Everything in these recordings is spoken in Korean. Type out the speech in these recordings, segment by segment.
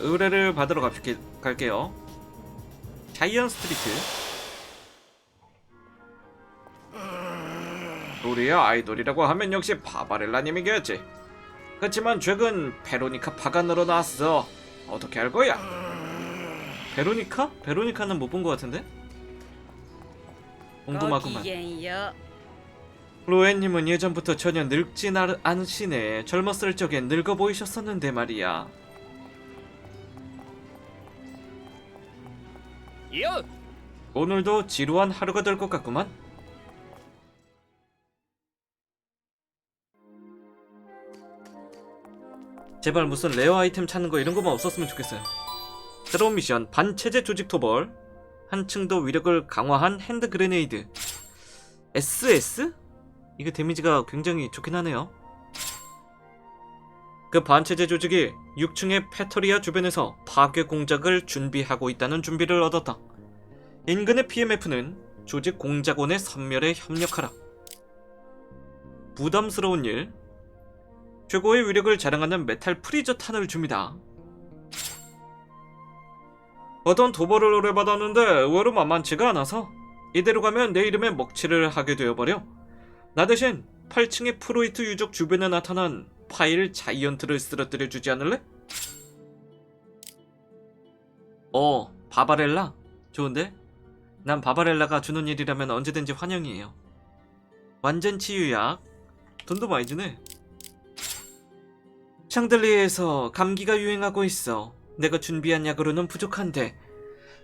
의뢰를 받으러 갑시, 갈게요. 자이언 스트리트. 우리의 아이돌이라고 하면 역시 바바렐라님이겠지. 그렇지만 최근 베로니카 파가 늘어났어. 어떻게 할 거야? 베로니카? 베로니카는 못 본 것 같은데? 궁금하구만. 로엔님은 예전부터 전혀 늙진 않- 않으시네. 젊었을 적엔 늙어 보이셨었는데 말이야. 요! 오늘도 지루한 하루가 될 것 같구만. 제발 무슨 레어 아이템 찾는 거 이런 거만 없었으면 좋겠어요. 새로운 미션 반체제 조직 토벌 한층 더 위력을 강화한 핸드 그레네이드 SS? 이거 데미지가 굉장히 좋긴 하네요. 그 반체제 조직이 6층의 페터리아 주변에서 파괴 공작을 준비하고 있다는 준비를 얻었다. 인근의 PMF는 조직 공작원의 선멸에 협력하라. 부담스러운 일. 최고의 위력을 자랑하는 메탈 프리저 탄을 줍니다. 어떤 도발을 의뢰받았는데 의외로 만만치가 않아서 이대로 가면 내 이름에 먹칠을 하게 되어버려. 나 대신 8층의 프로이트 유적 주변에 나타난 파일 자이언트를 쓰러뜨려 주지 않을래? 어, 바바렐라? 좋은데? 난 바바렐라가 주는 일이라면 언제든지 환영이에요. 완전 치유약. 돈도 많이 주네. 샹들리에서 감기가 유행하고 있어. 내가 준비한 약으로는 부족한데.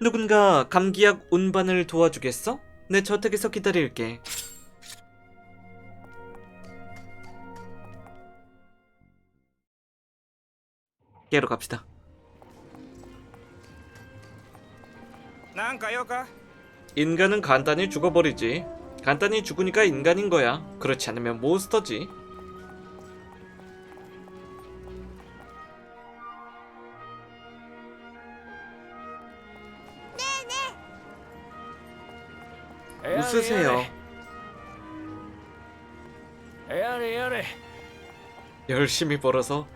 누군가 감기약 운반을 도와주겠어? 내 저택에서 기다릴게. 깨러 갑시다. なんか用か 인간은 간단히 죽어버리지. 간단히 죽으니까 인간인 거야. 그렇지 않으면 몬스터지. 웃으세요. やれやれ 열심히 벌어서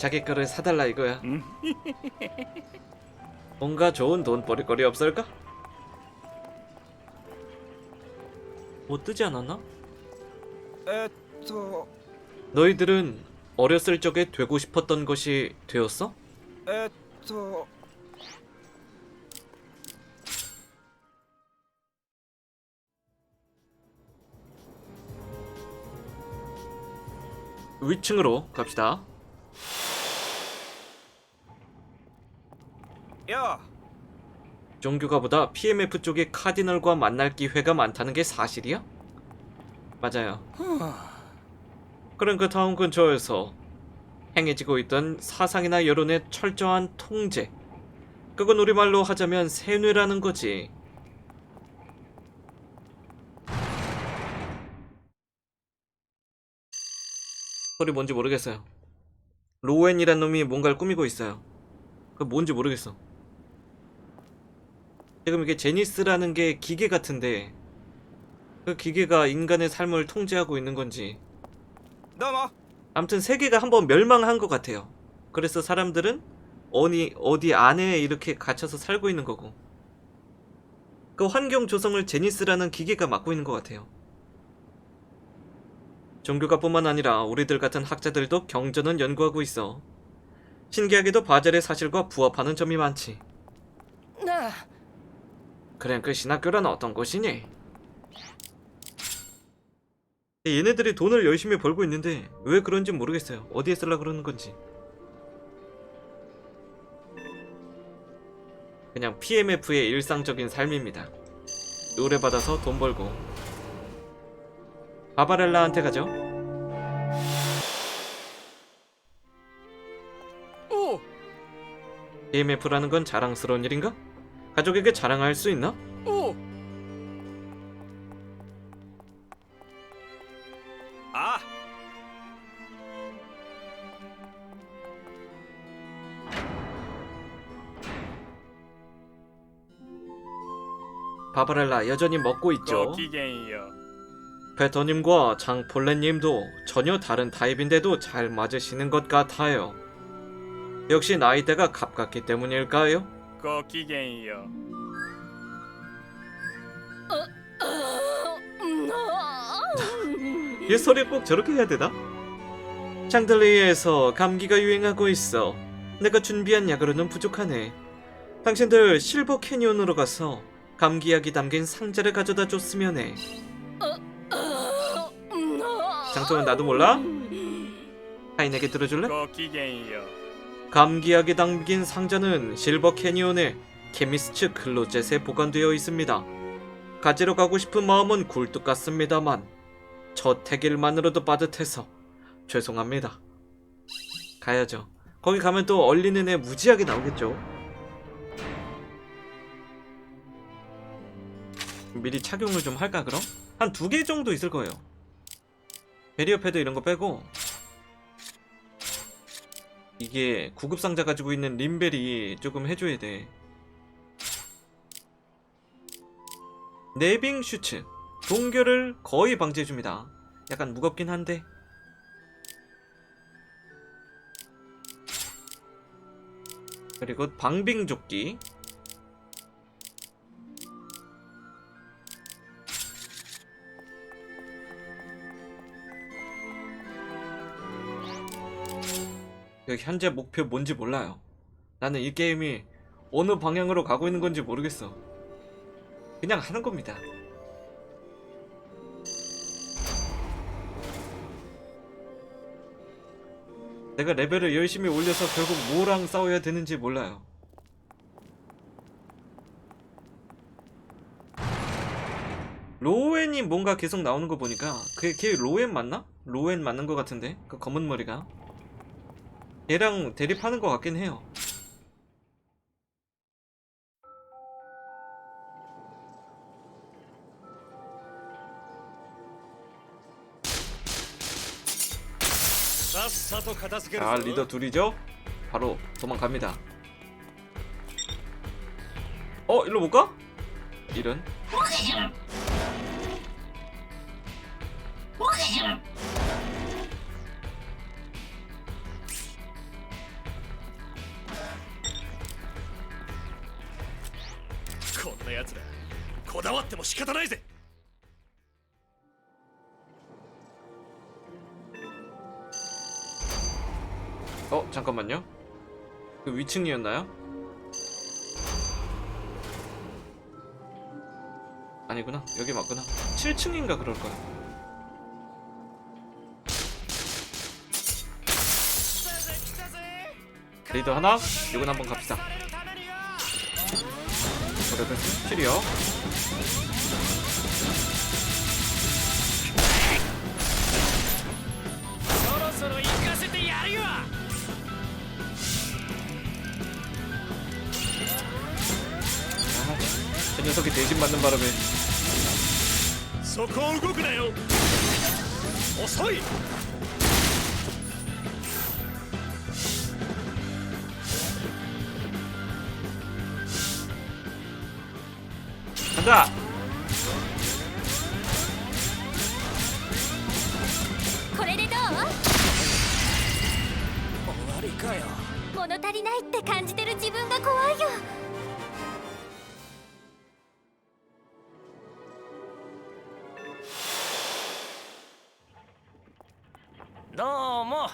자기 거를 사달라 이거야. 응? 뭔가 좋은 돈 버릴거리 없을까? 못 뜨지 않았나? 에토 너희들은 어렸을 적에 되고 싶었던 것이 되었어? 에토 위층으로 갑시다. よ 종교가보다 PMF 쪽의 카디널과 만날 기회가 많다는 게 사실이야? 맞아요. 그런 그 타운 근처에서 행해지고 있던 사상이나 여론의 철저한 통제. 그건 우리말로 하자면 세뇌라는 거지. 소리 뭔지 모르겠어요. 로웬이란 놈이 뭔가를 꾸미고 있어요. 그 뭔지 모르겠어. 지금 이게 제니스라는 게 기계 같은데 그 기계가 인간의 삶을 통제하고 있는 건지. 아무튼 세계가 한번 멸망한 것 같아요. 그래서 사람들은 어디, 어디 안에 이렇게 갇혀서 살고 있는 거고. 그 환경 조성을 제니스라는 기계가 맡고 있는 것 같아요. 종교가 뿐만 아니라 우리들 같은 학자들도 경전은 연구하고 있어. 신기하게도 바젤의 사실과 부합하는 점이 많지. 네, 그래 그 신학교란 어떤 곳이니? 얘네들이 돈을 열심히 벌고 있는데 왜 그런지 모르겠어요. 어디에 쓸라 그러는 건지. 그냥 PMF의 일상적인 삶입니다. 의뢰받아서 돈 벌고 바바렐라한테 가죠. おう PMF라는 건 자랑스러운 일인가? 가족에게 자랑할 수 있나? おうああ 바바렐라 여전히 먹고 있죠. ごきげんよう 페터님과 장폴레님도 전혀 다른 타입인데도 잘 맞으시는 것 같아요. 역시 나이대가 가깝기 때문일까요? ごきげんよ얘 소리 꼭 저렇게 해야 되나? 샹들리에에서 감기가 유행하고 있어. 내가 준비한 약으로는 부족하네. 당신들 실버 캐니온으로 가서 감기약이 담긴 상자를 가져다 줬으면 해. 장소는 나도 몰라? 하인에게 들어줄래? ごきげんよ 감기약이 담긴 상자는 실버 캐니온의 케미스트 클로젯에 보관되어 있습니다. 가지러 가고 싶은 마음은 굴뚝 같습니다만 저 택일만으로도 빠듯해서 죄송합니다. 가야죠. 거기 가면 또 얼리는 애 무지하게 나오겠죠. 미리 착용을 좀 할까 그럼? 한 두 개 정도 있을 거예요. 베리어 패드 이런 거 빼고 이게 구급 상자 가지고 있는 림벨이 조금 해줘야 돼. 네빙 슈츠 동결을 거의 방지해줍니다. 약간 무겁긴 한데 그리고 방빙 조끼 현재 목표 뭔지 몰라요. 나는 이 게임이 어느 방향으로 가고 있는 건지 모르겠어. 그냥 하는 겁니다. 내가 레벨을 열심히 올려서 결국 뭐랑 싸워야 되는지 몰라요. 로엔이 뭔가 계속 나오는 거 보니까 그게 걔 로엔 맞나? 로엔 맞는 거 같은데 그 검은 머리가 얘랑 대립하는 것 같긴 해요. 자 리더 둘이죠? 바로 도망갑니다. 어 일로 못 가? 이런. 仕方ないぜ 어 잠깐만요. 그 위층이었나요? 아니구나 여기 맞구나 7층인가 그럴 거야. 리더 하나, 이건 한번 갑시다. 그래도 7이요. 아, 저 녀석이 대신 맞는 바람에 そこを動くなよ遅い 간다. 足りないって感じてる自分が怖いよどうも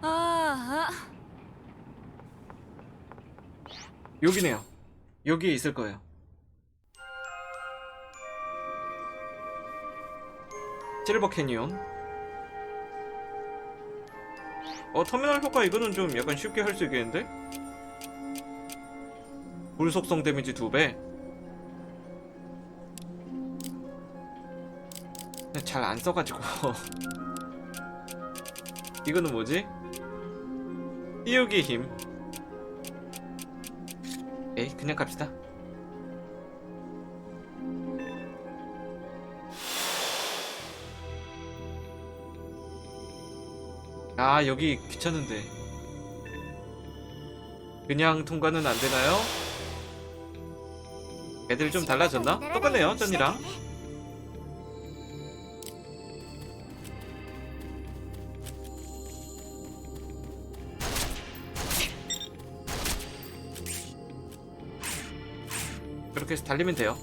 ああ 여기네요. 여기에 있을 거예요. 실버 캐니온. 어 터미널 효과 이거는 좀 약간 쉽게 할 수 있겠는데? 불 속성 데미지 2배. 잘 안 써가지고. 이거는 뭐지? 띄우기 힘. 에이 그냥 갑시다 아 여기 귀찮은데 그냥 통과는 안 되나요? 애들이 좀 달라졌나? 똑같네요 전이랑 '그렇게 해서 달리면 돼요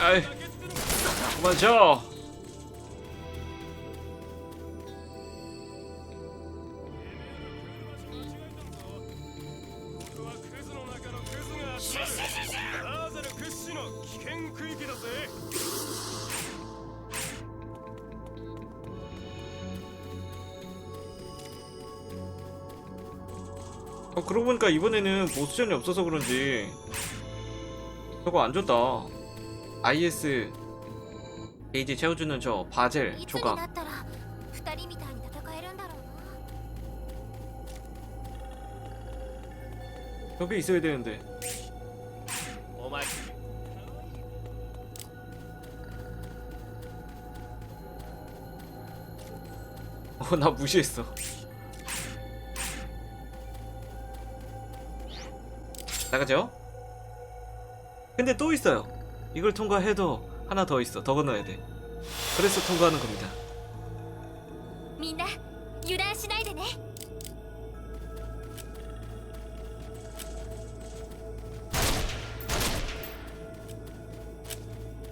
아이 그만 쳐. 어, 그러고 보니까 이번에는 보스전이 없어서 그런지 저거 안 줬다. IS 게이지 채워주는 저 바젤 조각. 여기 있어야 되는데. 어 나 무시했어. 나가죠? 근데 또 있어요. 이걸 통과해도 하나 더 있어. 더 건너야 돼. 그래서 통과하는 겁니다. 민나 유라시나이 되네.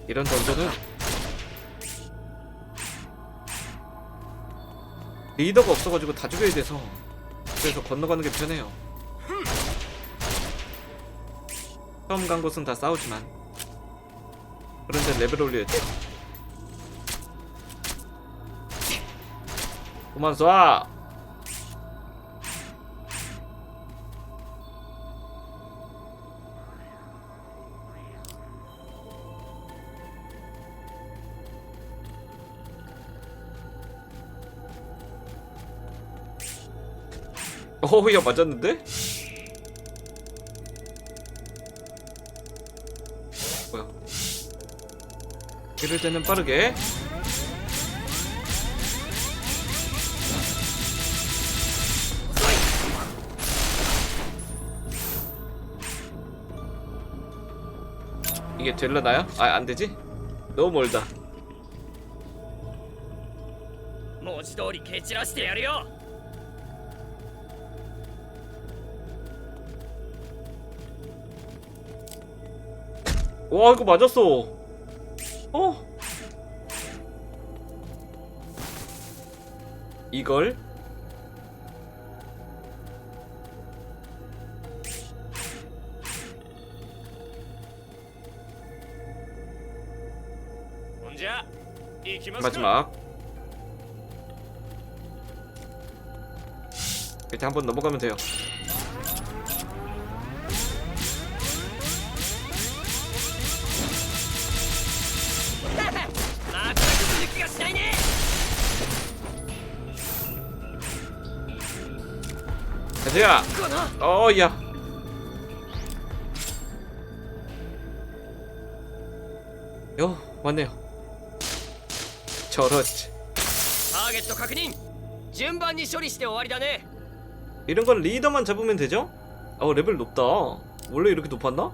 이런 던전은 리더가 없어가지고 다 죽여야 돼서 그래서 건너가는 게 편해요. 처음 간 곳은 다 싸우지만 그런데 레벨 올려야지. 그만 쏴! 어우 야 맞았는데? 뭐야 이럴 때는 빠르게 이게 될라나요? 아 안되지? 너무 멀다 모지도리 개찌라시대 야려 와 이거 맞았어 어? 이걸? 마지막 이렇게 한 번 넘어가면 돼요 야! 어, 야! 요, 맞네요. 저렇지. 이런 건 리더만 잡으면 되죠? 어, 레벨 높다. 원래 이렇게 높았나?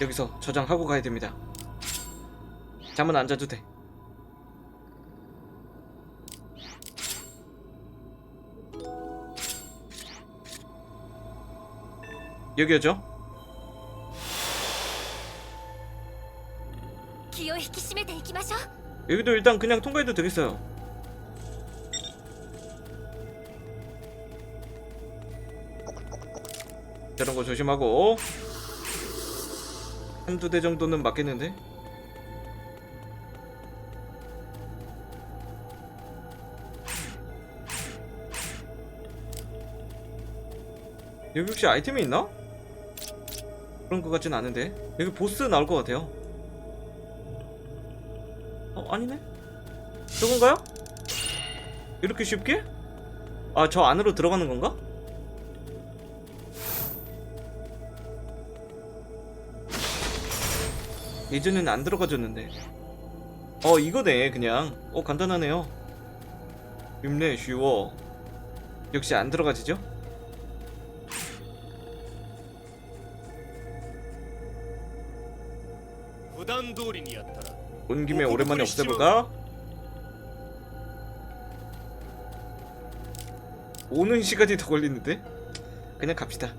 여기서 저장하고 가야 됩니다. 잠은 안 자도 돼. 여기였죠? 여기도 일단 그냥 통과해도 되겠어요. 저런 거 조심하고. 한두 대 정도는 맞겠는데? 여기 혹시 아이템이 있나? 그런 것 같진 않은데 여기 보스 나올 것 같아요 어 아니네 저건가요? 이렇게 쉽게? 아 저 안으로 들어가는 건가? 예전에는 안 들어가졌는데. 어 이거네 그냥. 어 간단하네요. 쉽네 쉬워. 역시 안 들어가지죠? 온 김에 오랜만에 없애볼까? 오는 시간이 더 걸리는데? 그냥 갑시다.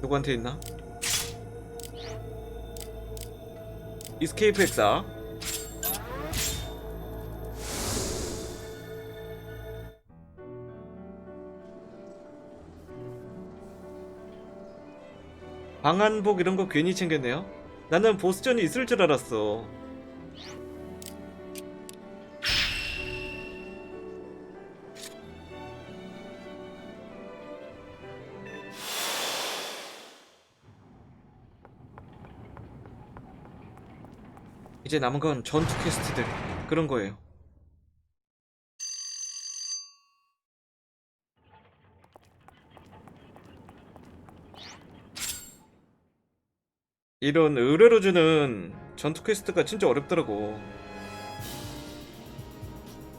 누구한테 있나? 이스케이프 엑사 방한복 이런 거 괜히 챙겼네요. 나는 보스전이 있을 줄 알았어. 이제 남은 건 전투 퀘스트들 그런 거예요. 이런 의뢰로 주는 전투 퀘스트가 진짜 어렵더라고.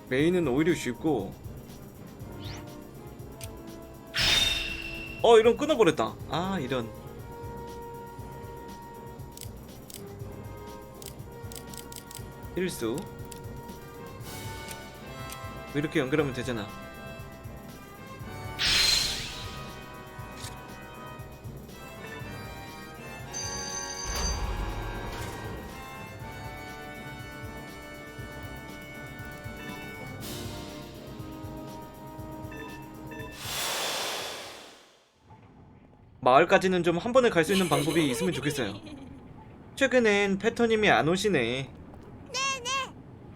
메인은 오히려 쉽고. 어, 이런 끊어버렸다. 아, 이런. 필수. 이렇게 연결하면 되잖아. 마을까지는 좀 한 번에 갈 수 있는 방법이 있으면 좋겠어요. 최근엔 패터님이 안 오시네.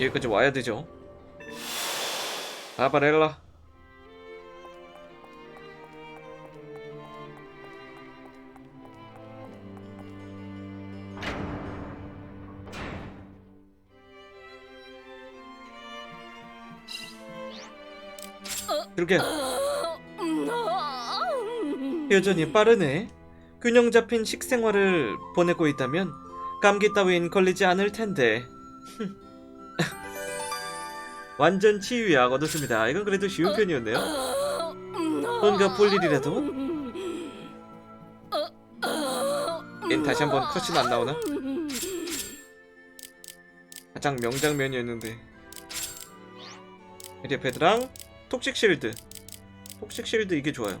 여기까지 와야 되죠. 바바렐라. 이렇게 여전히 빠르네. 균형 잡힌 식생활을 보내고 있다면 감기 따윈 걸리지 않을 텐데. 완전 치유약 얻었습니다. 이건 그래도 쉬운 편이었네요. 뭔가 볼 일이라도? 얜 다시 한번 컷신 안 나오나? 가장 명장면이었는데. 베드랑 톡식 실드. 톡식 실드 이게 좋아요.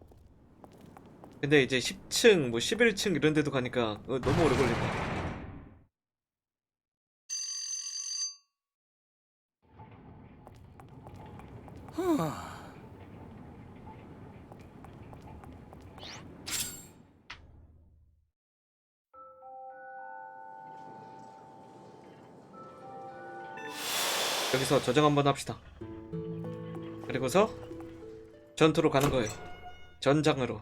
근데 이제 10층, 뭐 11층 이런 데도 가니까 어, 너무 오래 걸린다. 여기서 저장 한번 합시다. 그리고서 전투로 가는 거예요. 전장으로.